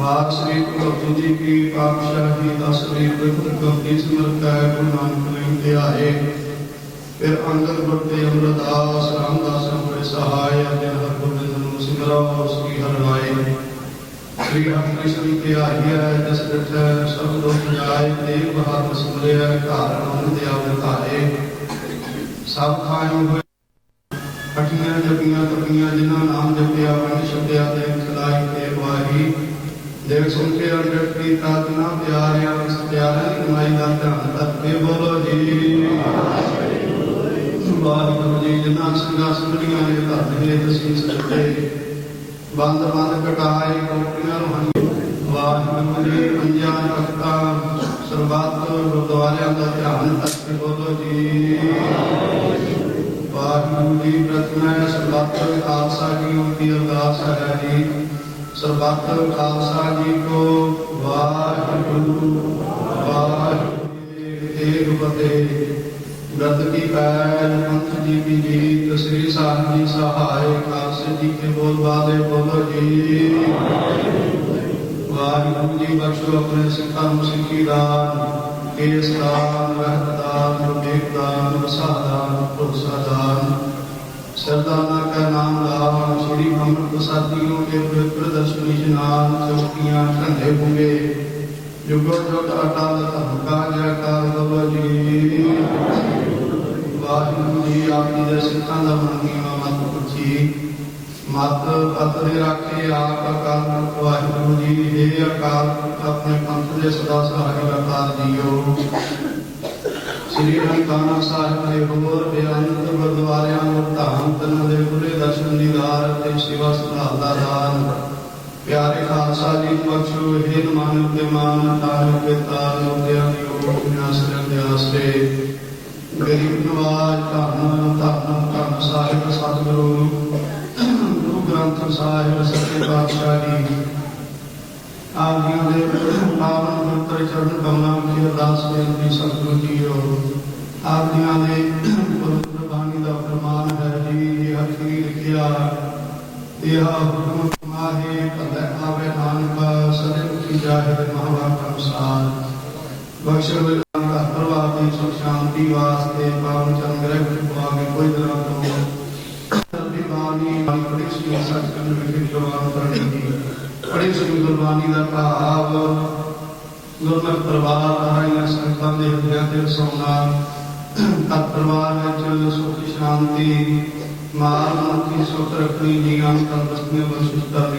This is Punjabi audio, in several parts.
ਵਾਕ ਸ੍ਰੀ ਗੁਰੂ ਅਰਜਨ ਜੀ ਕੀ ਪਾਤਸ਼ਾਹੀ ਦਾ ਸ੍ਰੀ ਗੁਰੂ ਗੋਬਿੰਦ ਸਿਮਰਤ ਹੈ, ਗੁਰੂ ਨਾਨਕ ਨੇ ਧਿਆਏ ਫਿਰ ਅੰਦਰ ਵਰਤੇ ਅਮਰਦਾਸ, ਰਾਮਦਾਸ ਹੋਏ ਸਹਾਇ ਅਜਨ ਹਰ ਗੋਬਿੰਦ ਨੂੰ ਸਿਮਰੋ ਉਸ ਕੀ ਹਰਨਾਏ ਸ੍ਰੀ ਰਾਮਕ੍ਰਿਸ਼ਨ ਕੀ ਆਹੀਆ ਜਸ ਦਿਠ ਸਭ ਲੋਕ ਜਾਏ ਤੇ ਬਹਾਰ ਸਿਮਰਿਆ, ਘਰ ਅਨੰਦ ਦੇ ਆਵਤਾਏ ਸਭ ਖਾਇ ਹੋਏ ਅਠੀਆਂ ਜਪੀਆਂ ਤਪੀਆਂ ਜਿਨ੍ਹਾਂ ਨਾਮ ਜਪਿਆ ਮਨ ਛੱਡਿਆ ਤੇ ਸੁਣ ਕੇ ਅੰਦਰ ਪ੍ਰੀਤਾ ਨਾ ਪਿਆਰਿਆ ਸਤਿਆਰਿਆ ਦੀ ਕਮਾਈ ਦਾ ਧਿਆਨ ਰੱਖੇ ਬੋਲੋ ਜੀ। ਵਾਹਿਗੁਰੂ ਜੀ ਜਿਨ੍ਹਾਂ ਸਿੰਘਾਂ ਸਿੰਘੜੀਆਂ ਦੇ ਘਰ ਤੁਸੀਂ ਸੱਚੇ। ਬੰਦ ਬੰਦ ਕਟਾਏ ਕੋਟੀਆਂ ਰੋਹਣੀ ਵਾਹਿਗੁਰੂ ਜੀ, ਪੰਜਾਂ ਤਖਤਾਂ ਸਰਬੱਤ ਗੁਰਦੁਆਰਿਆਂ ਦਾ ਧਿਆਨ ਰੱਖੇ ਬੋਲੋ ਜੀ। ਵਾਹਿਗੁਰੂ ਜੀ ਪ੍ਰਤਿਮਾ ਸਰਬੱਤ ਖਾਲਸਾ ਜੀ ਦੀ ਅਰਦਾਸ ਹੈ ਜੀ। ਸਰਬੱਤ ਖਾਲਸਾ ਜੀ ਕੋ ਵਾਹਿਗੁਰੂ ਵਾਹਿਗੁਰੂ ਏਕ ਫਤਿਹ। ਗਰਦ ਕੀ ਪੈਜ ਪੰਥ ਜੀ ਕੀ ਜੀਤ, ਸ੍ਰੀ ਸਾਹਿਬ ਜੀ ਸਹਾਇ, ਖਾਲਸੇ ਜੀ ਕੇ ਬੋਲ ਬਾਦੇ, ਬੋਲੋ ਜੀ। ਵਾਹਿਗੁਰੂ ਜੀ ਬਖਸ਼ੋ ਆਪਣੇ ਸਿੱਖਾਂ ਨੂੰ ਸਿੱਖੀ ਦਾਨ, ਕੇਸ ਦਾਨ, ਰਹਿਤ ਦਾਨ ਵਿਵੇਕ ਦਾਨ ਵਸਾ ਦਾਨ, ਭਰੋਸਾ ਦਾਨ। ਸਰਦਾਨਾ ਕਾ ਨਾਮ ਲਾਵਣ ਸ੍ਰੀ ਅੰਮ੍ਰਿਤ ਪ੍ਰਸਾਦੀਓ ਕੇ ਪਵਿੱਤਰ ਦਰਸ਼ਨ ਇਸ਼ਨਾਨ ਚੌਕੀਆਂ ਢੰਡੇ ਬੁੰਗੇ ਜੁਗੋ ਜੁਗ ਅਟਲ ਧਰਮ ਕਾ ਜੈਕਾਰ ਬੋਲੋ ਜੀ ਵਾਹਿਗੁਰੂ ਜੀ ਆਪ ਜੀ ਦੇ ਸਿੱਖਾਂ ਦਾ ਮੰਗੀਆਂ ਮਤ ਪੁੱਛੀ। ਮਤ ਪਤਰੇ ਰੱਖੇ ਆਪ ਅਕਾਲ ਵਾਹਿਗੁਰੂ ਜੀ ਇਹ ਅਕਾਲ ਪੁਰਖ, ਆਪਣੇ ਪੰਥ ਦੇ ਸਦਾ ਸਹਾਇ ਕਰਤਾਰ ਜੀਓ। ਸ੍ਰੀ ਨਨਕਾਣਾ ਸਾਹਿਬ ਦੇ ਹੋਰ ਬੇਅੰਤ ਗੁਰਦੁਆਰਿਆਂ ਨੂੰ ਧਾਮ ਤਨ ਦੇ ਖੁੱਲੇ ਦਰਸ਼ਨ ਦੀਦਾਰ ਤੇ ਸੇਵਾ ਸੰਭਾਲ ਦਾ ਦਾਨ। ਪਿਆਰੇ ਖਾਲਸਾ ਜੀ ਬਖਸ਼ੋ ਇਹ ਮਾਨਵ ਦੇ ਮਾਨ ਤਾਨ ਕੇ ਤਾਨ ਉਦਿਆਂ ਦੀ ਓਟ ਨਿਆਸਰਿਆਂ ਦੇ ਆਸਰੇ ਗਰੀਬ ਨਵਾਜ ਧੰਨ ਧੰਨ ਧੰਨ ਸਾਹਿਬ ਸਤਿਗੁਰੂ, ਗੁਰੂ ਗ੍ਰੰਥ ਸਾਹਿਬ ਸੱਚੇ ਪਾਤਸ਼ਾਹ ਜੀ। ਆਪ ਜੀਆਂ ਦੇ ਪਾਵਨ ਗੁਰਤਰੇ ਚਰਨ ਕਮਲਾਂ ਵਿੱਚ ਅਰਦਾਸ ਬੇਨਤੀ ਸਤਿਗੁਰੂ ਜੀਓ ਆਪ ਜੀਆਂ ਦੇ ਪਵਿੱਤਰ ਬਾਣੀ ਦਾ ਪ੍ਰਮਾਣ ਹੈ ਜੀ ਇਹ ਹਰੀ ਲਿਖਿਆ, ਇਹ ਹੁਕਮ ਮਾਹੇ ਭਲੇ ਆਵੇ ਨਾਨਕ, ਸਦੇ ਕੀ ਜਾਹਿਰ ਮਹਾਵਾਕ ਅਨੁਸਾਰ ਬਖਸ਼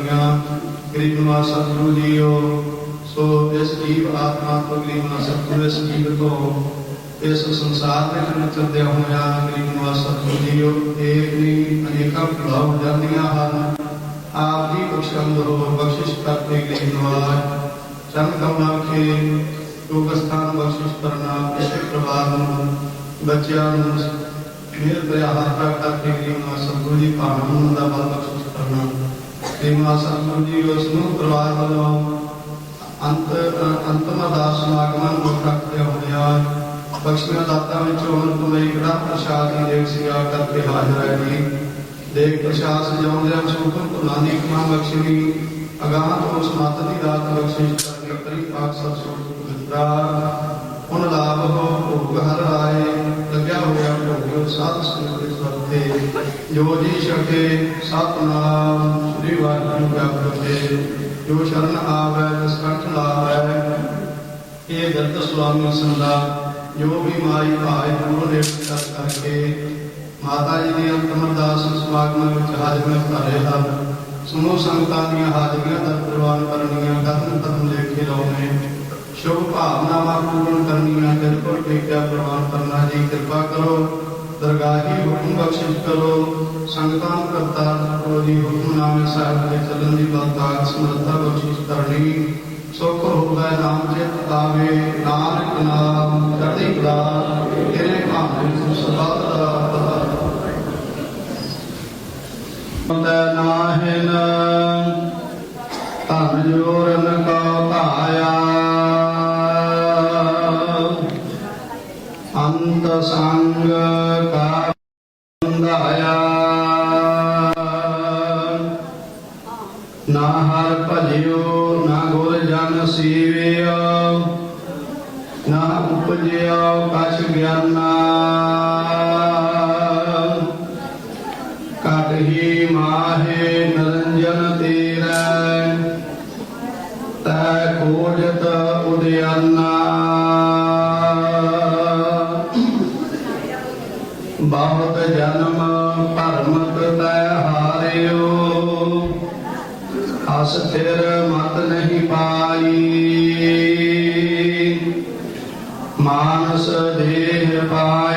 ਬਖਸ਼ਿਸ਼ ਕਰਨੀਆਂ ਗਰੀਬ ਨਿਵਾਸ ਸਤਿਗੁਰੂ ਜੀਓ ਸੋ ਇਸ ਜੀਵ ਆਤਮਾ ਤੋਂ ਗਰੀਬ ਨਿਵਾਸ ਸਤਿਗੁਰੂ ਇਸ ਜੀਵ ਤੋਂ ਇਸ ਸੰਸਾਰ ਦੇ ਵਿੱਚ ਚੱਲਦਿਆਂ ਹੋਇਆਂ ਗਰੀਬ ਨਿਵਾਸ ਸਤਿਗੁਰੂ ਜੀਓ ਇੱਕ ਨਹੀਂ ਅਨੇਕਾਂ ਭੁਲਾ ਹੋ ਜਾਂਦੀਆਂ ਹਨ ਆਪ ਜੀ ਬਖਸ਼ੰਦ ਹੋ ਬਖਸ਼ਿਸ਼ ਕਰਕੇ ਗਰੀਬ ਨਿਵਾਸ ਚੰਨ ਕਮਲਾਂ ਕੇ ਯੋਗ ਸਥਾਨ ਬਖਸ਼ਿਸ਼ ਕਰਨਾ ਇਸੇ ਪਰਿਵਾਰ ਨੂੰ ਬੱਚਿਆਂ ਨੂੰ ਮੇਰ ਦਇਆ ਹੱਥਾ ਕਰਕੇ ਗਰੀਬ ਨਿਵਾਸ ਸਤਿਗੁਰੂ ਜੀ ਭਾਵਨ ਦਾ ਬਲ ਬਖਸ਼ਿਸ਼ ਕਰਨਾ ਗਰੀਬ ਨਿਵਾਸ ਜੀ, ਉਸ ਨੂੰ ਪਰਿਵਾਰ ਵੱਲੋਂ ਅੰਤ, ਅੰਤਮ ਅਰਦਾਸ ਸਮਾਗਮਾਂ ਨੂੰ ਰੱਖਦੇ ਹੋਇਆ ਬਖਸ਼ੀਆਂ ਦਾਤਾਂ ਵਿੱਚ ਅੰਤ ਲਈ ਕਿਹੜਾ ਪ੍ਰਸ਼ਾਦ ਦੀ ਦੇਖ ਸਿਆ ਕਰਕੇ ਹਾਜ਼ਰ ਹੈ ਜੀ? ਦੇਖ ਪ੍ਰਸ਼ਾਦ ਸਜਾਉਂਦਿਆਂ ਸੁਖਮ ਤੁਲਾਂ ਦੀ ਕਮਾ ਬਖਸ਼ਣੀ ਅਗਾਹ ਤੋਂ ਉਸ ਮੱਤ ਦੀ ਦਾਤ ਬਖਸ਼ਿਸ਼ ਕਰਕੇ ਕਰੀ ਪਾਕ ਸਤ ਸੁਖ ਦਿੱਤਾ। ਹੁਣ ਲਾਭ ਹੋ ਭੋਗ ਹਰ ਆਏ ਲੱਗਿਆ ਹੋਇਆ ਭੋਗਿਓ ਸਾਧ ਸੰਗਤ ਦੇ ਜੋ ਜੀ ਛਕੇ ਸਤਨਾਮ ਸ੍ਰੀ ਵਾਹਿਗੁਰੂ ਕਾ ਪ੍ਰਤੇ ਜੋ ਸ਼ਰਨ ਆਵੈ, ਜਿਸ ਕੰਠ ਲਾਵੈ। ਇਹ ਦਰਦ ਸੁਆਮੀ ਸੰਦਾ ਜੋ ਵੀ ਮਾਈ ਭਾਏ ਦੂਰ ਦੇ ਕਰ ਕਰਕੇ, ਮਾਤਾ ਜੀ ਦੀ ਅੰਤਮ ਅਰਦਾਸ ਸਮਾਗਮ ਵਿੱਚ ਹਾਜ਼ਰੀਆਂ ਭਰੇ ਹਨ। ਸੁਣੋ ਸੰਗਤਾਂ ਦੀਆਂ ਹਾਜ਼ਰੀਆਂ ਦਾ ਪ੍ਰਵਾਨ ਕਰਨੀਆਂ ਕਦਮ ਕਦਮ ਲੇਖੇ ਲਾਉਣੇ। ਸ਼ੁਭ ਭਾਵਨਾਵਾਂ ਪੂਰਨ ਕਰਨੀਆਂ ਬਿਲਕੁਲ ਟੇਕਿਆ ਪ੍ਰਵਾਨ ਕਰਨਾ ਜੀ। ਕਿਰਪਾ ਕਰੋ, ਦਰਗਾਹੀ ਹੁਕਮ ਬਖਸ਼ਿਸ਼ ਕਰੋ। ਸੰਗਤਾਂ ਨੂੰ ਕਰੋ ਜੀ ਹੁਕਮਨਾਮੇ ਸਾਹਿਬ ਦੇ ਚੱਲਣ ਦੀ ਬਲਤਾਕ ਸਮਰੱਥਾ ਬਖਸ਼ਿਸ਼ ਕਰਨੀ। ਸੁਖ ਹੋਵੇ, ਨਾਮ ਚਿਤ ਆਵੇ, ਨਾਨਕ ਨਾਮ ਚੜ੍ਹਦੀ ਕਲਾ ਤੇਰੇ ਭਾਵੇਂ ਸਦਾ ਦਾ ਬੰਦ ਨਾਹਿਨ ਧਨ ਜੋਰਨ ਕੋ ਧਾਇਆ ਅੰਤ ਸੰਗ ਕਾ ਬੰਧਾਇਆ ਨਾ ਹਰ ਭਜਿਓ, ਨਾ ਗੁਰ ਜਨ ਸੀਵਿਓ, ਨਾ ਉਪਜਿਓ ਕਛ ਗਿਆਨਾ ਅਸ ਥਿਰ ਮਤ ਨਹੀਂ ਪਾਈ। ਮਾਨਸ ਦੇਹ ਪਾਈ।